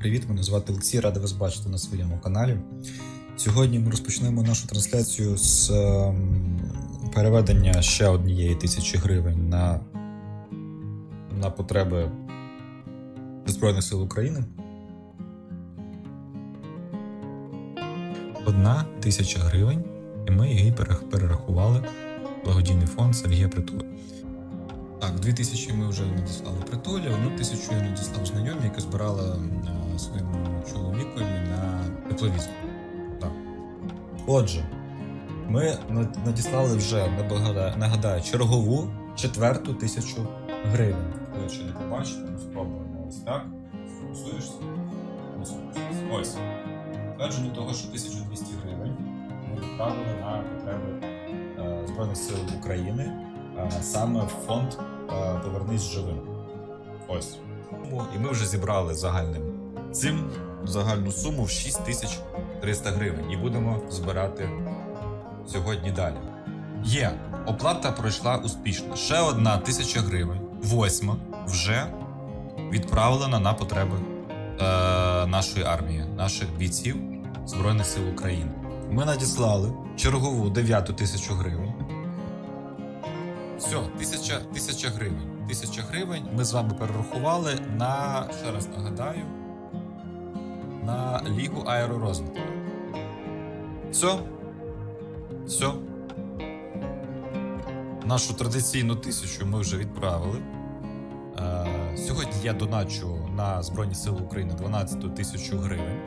Привіт, мене звати Олексій, радий вас бачити на своєму каналі. Сьогодні ми розпочнемо нашу трансляцію з ем, переведення ще однієї тисячі гривень на, на потреби Збройних сил України. Одна тисяча гривень, і ми її перерахували в благодійний фонд Сергія Притули. Так, дві тисячі ми вже надіслали притулі, одну тисячу я надіслав знайомі, яка збирала е, своєму чоловікові на тепловізор. Так. Отже, ми надіслали вже, нагадаю, чергову четверту тисячу гривень. Ви ще не побачите, спробуємо ось так. Фокусуєшся. Ось. Підтвердження того, що 1200 гривень ми відправили на потреби е, Збройних сил України, саме в фонд е, Повернись живим. Ось. І ми вже зібрали загальним цим загальну суму в 6300 гривень і будемо збирати сьогодні далі. Є, оплата пройшла успішно. Ще одна тисяча гривень, восьма, вже відправлена на потреби е, нашої армії, наших бійців Збройних сил України. Ми надіслали чергову дев'яту тисячу гривень. Все, тисяча, тисяча гривень. Тисяча гривень ми з вами перерахували на, ще раз нагадаю, на Лігу аеророзвитку. Все. Все. Нашу традиційну тисячу ми вже відправили. Е, сьогодні я доначу на Збройні Сили України 12 тисячу гривень.